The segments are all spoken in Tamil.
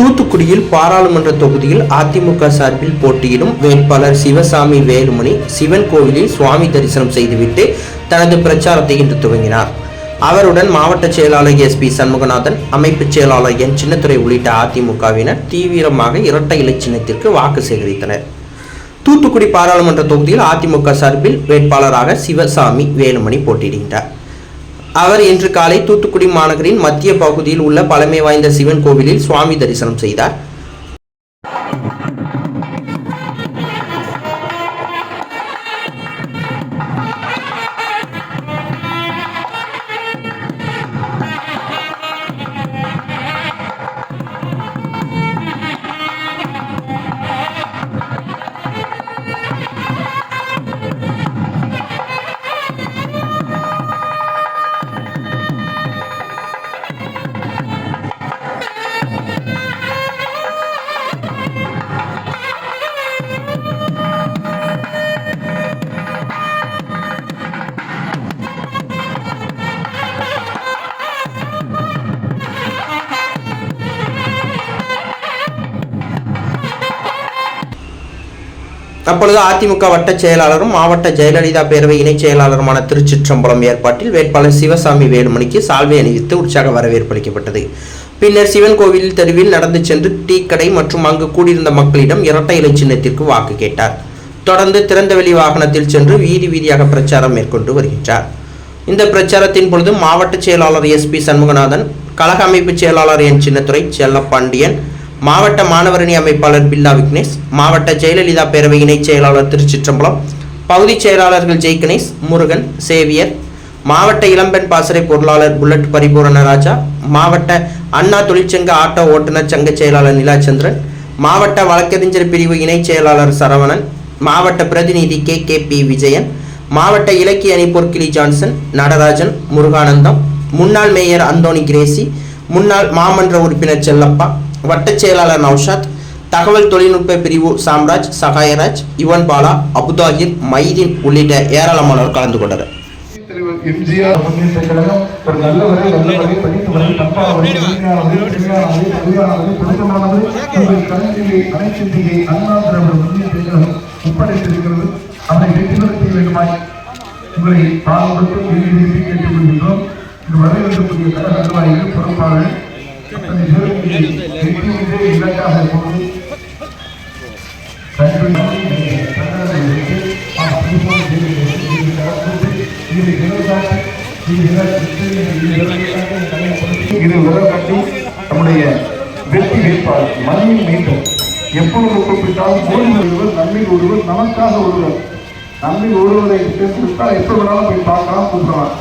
தூத்துக்குடியில் பாராளுமன்ற தொகுதியில் அதிமுக சார்பில் போட்டியிடும் வேட்பாளர் சிவசாமி வேலுமணி சிவன் கோவிலில் சுவாமி தரிசனம் செய்துவிட்டு தனது பிரச்சாரத்தை இன்று துவங்கினார். அவருடன் மாவட்ட செயலாளர் எஸ் பி சண்முகநாதன் அமைப்பு செயலாளர் என் சின்னத்துறை உள்ளிட்ட அதிமுகவினர் தீவிரமாக இரட்டை இலை சின்னத்திற்கு வாக்கு சேகரித்தனர். தூத்துக்குடி பாராளுமன்ற தொகுதியில் அதிமுக சார்பில் வேட்பாளராக சிவசாமி வேலுமணி போட்டியிடுகின்றார். அவர் இன்று காலை தூத்துக்குடி மாநகரின் மத்திய பகுதியில் உள்ள பழமை வாய்ந்த சிவன் கோவிலில் சுவாமி தரிசனம் செய்தார். அப்பொழுது அதிமுக வட்ட செயலாளரும் மாவட்ட ஜெயலலிதா பேரவை இணைச் செயலாளருமான திருச்சிற்றம்பலம் ஏற்பாட்டில் வேட்பாளர் சிவசாமி வேலுமணிக்கு சால்வை அணிவித்து உற்சாக வரவேற்பு அளிக்கப்பட்டது. பின்னர் சிவன் கோவில் தெருவில் நடந்து சென்று டீ கடை மற்றும் அங்கு கூடியிருந்த மக்களிடம் இரட்டை இலை சின்னத்திற்கு வாக்கு கேட்டார். தொடர்ந்து திறந்தவெளி வாகனத்தில் சென்று வீதி வீதியாக பிரச்சாரம் மேற்கொண்டு வருகின்றார். இந்த பிரச்சாரத்தின் பொழுது மாவட்ட செயலாளர் எஸ் பி சண்முகநாதன் கழக அமைப்பு செயலாளர் என் சின்னத்துறை செல்லப்பாண்டியன் மாவட்ட மாணவரணி அமைப்பாளர் பில்லா விக்னேஷ் மாவட்ட ஜெயலலிதா பேரவை இணைச் செயலாளர் திருச்சிற்றம்பலம் பகுதி செயலாளர்கள் ஜெய் கணேஷ் முருகன் சேவியர் மாவட்ட இளம்பெண் பாசறை பொருளாளர் புல்லட் பரிபூரண ராஜா மாவட்ட அண்ணா தொழிற்சங்க ஆட்டோ ஓட்டுநர் சங்க செயலாளர் நிலாச்சந்திரன் மாவட்ட வழக்கறிஞர் பிரிவு இணைச் செயலாளர் சரவணன் மாவட்ட பிரதிநிதி கே. கே. பி. விஜயன் மாவட்ட இலக்கிய அணி பொற்கிளி ஜான்சன் நடராஜன் முருகானந்தம் முன்னாள் மேயர் அந்தோணி கிரேசி முன்னாள் மாமன்ற உறுப்பினர் செல்லப்பா வட்டச் செயலாளர் நௌஷாத் தகவல் தொழில்நுட்ப பிரிவு சாம்ராஜ் சகாயராஜ் யுவன் பாலா அபுதாகிர் மைதீன் உள்ளிட்ட ஏராளமானோர் கலந்து கொண்டனர். எம்ஜிஆர் முன்னேற்ற கழகம் ஒரு உங்கள் அண்ணா திராவிட முன்னேற்ற கழகம் ஒப்படைத்திருக்கிறது அதை வேண்டுமாய் உங்களை கேட்டுக் கொள்கின்றோம் வரவேற்கக்கூடிய கழக நிர்வாகிகள் பொறுப்பாளர்கள் இது விவரக்காட்டி நம்முடைய வெற்றி வேட்பாளர் மண்ணில் மீண்டும். எப்பொழுது குறிப்பிட்டாலும் மோடி ஒருவர் நம்மில் ஒருவர் நமக்காக ஒருவர். நம்மில் ஒருவரை தேர்ந்தெடுத்தால் எப்ப வேணாலும் போய் பார்க்கலாம் கூப்பிடலாம்.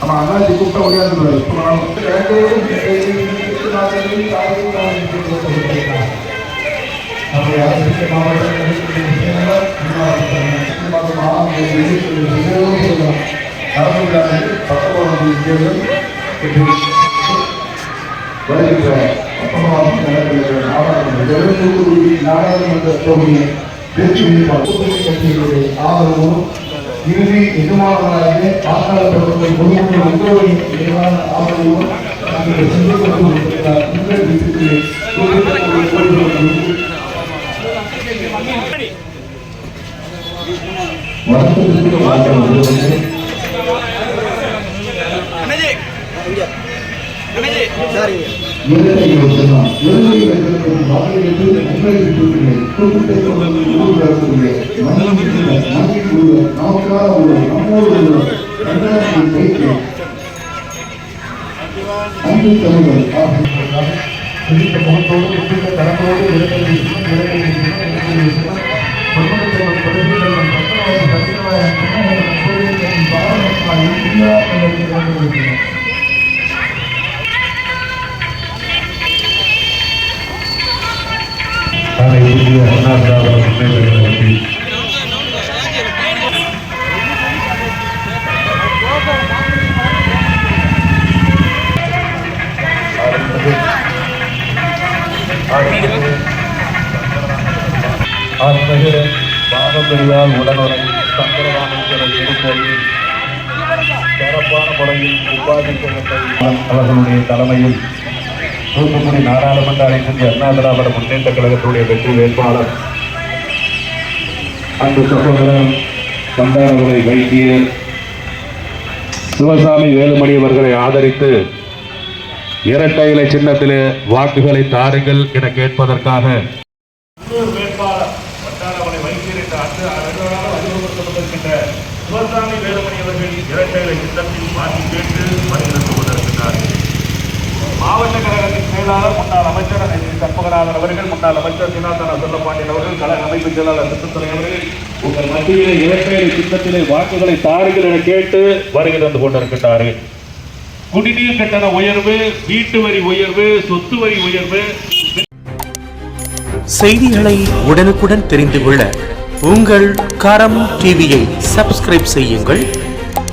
நம்ம அண்ணாச்சி கூப்பிட்டா ஒடியாந்துருவார் எப்ப வேணாலும். நம்முடைய அரசு நாடாளுமன்ற தொகுதியை வெற்றி கட்சிகளுடைய ஆதரவும் இறுதி எஜமானராகிய வாக்காளர் பெருமக்கள் பொதுமக்கள் எல்லோரின் ஆதரவும் நாங்கள் சென்று கொண்டிருக்கிறார் இந்த வீட்டுக்கு வணக்கத்திற்கு மாற்றம் வருவது இரட்டை யோசனா இரட்டை யோசனை வாக்களித்து உங்களை விட்டுவிடுகிறேன் கூட்டத்தை கொண்டு உருவாக்குகிறேன் மண்ணின் மண்ணின் ஒருவர் நமக்காக ஒருவர் நம்மோடு ஒருவர் ரெண்டாயிரத்தி கைக்கு அன்பு தமிழர் ஆகியோர் குறித்த முகத்தோடு குறித்த தரத்தோடு இரட்டை யோசனம் இரட்டை யோசனம் இரட்டை யோசனம் பொதுமக்கள் பிரதிநிதிகள் பத்தொன்பது பதினேழாயிரம் கோயில்களின் பாரதத்தால் இந்தியா என்ற அதை இந்திய அண்ணா திராவிட முன்னேற்ற கழகத்தில் ஆத்மக பாரம்பரியால் உடனுரை சங்கரராமேஸ்வரர் திருக்கோயில் சிறப்பான முறையில் அவர்களுடைய தலைமையில் தூத்துக்குடி நாடாளுமன்ற அனைத்து அண்ணா திராவிட முன்னேற்ற கழகத்துடைய வெற்றி வேட்பாளர் அன்பு சகோதரன் சந்தானவரை வைத்திய சிவசாமி வேலுமணி அவர்களை ஆதரித்து இரட்டை இலை சின்னத்திலே வாக்குகளை தாருங்கள் என கேட்பதற்காக வேட்பாளர் வட்டாரவளை வைத்தியர் என்ற அன்று அன்றோடாக அறிமுகப்படுத்தப்பட்டிருக்கின்ற சிவசாமி வேலுமணி அவர்கள் இரட்டை இலை கேட்டு வருகிறது கொண்டிருக்கிறார் மாவட்ட கழகத்தின் செயலாளர் முன்னாள் அமைச்சர் ஐ. அவர்கள் முன்னாள் அமைச்சர் சினாதன சொல்லப்பாண்டியன் அவர்கள் கழக அமைப்பு செயலாளர் திட்டத்துறை அவர்கள் உங்கள் மத்தியிலே இரட்டை திட்டத்திலே வாக்குகளை தாருங்கள் என கேட்டு வருகை தந்து கொண்டிருக்கிறார்கள் குடிநீர் கட்டண உயர்வு வீட்டு வரி உயர்வு சொத்து வரி உயர்வு. செய்திகளை உடனுக்குடன் தெரிந்து கொள்ள உங்கள் கரம் டிவியை சப்ஸ்கிரைப் செய்யுங்கள்.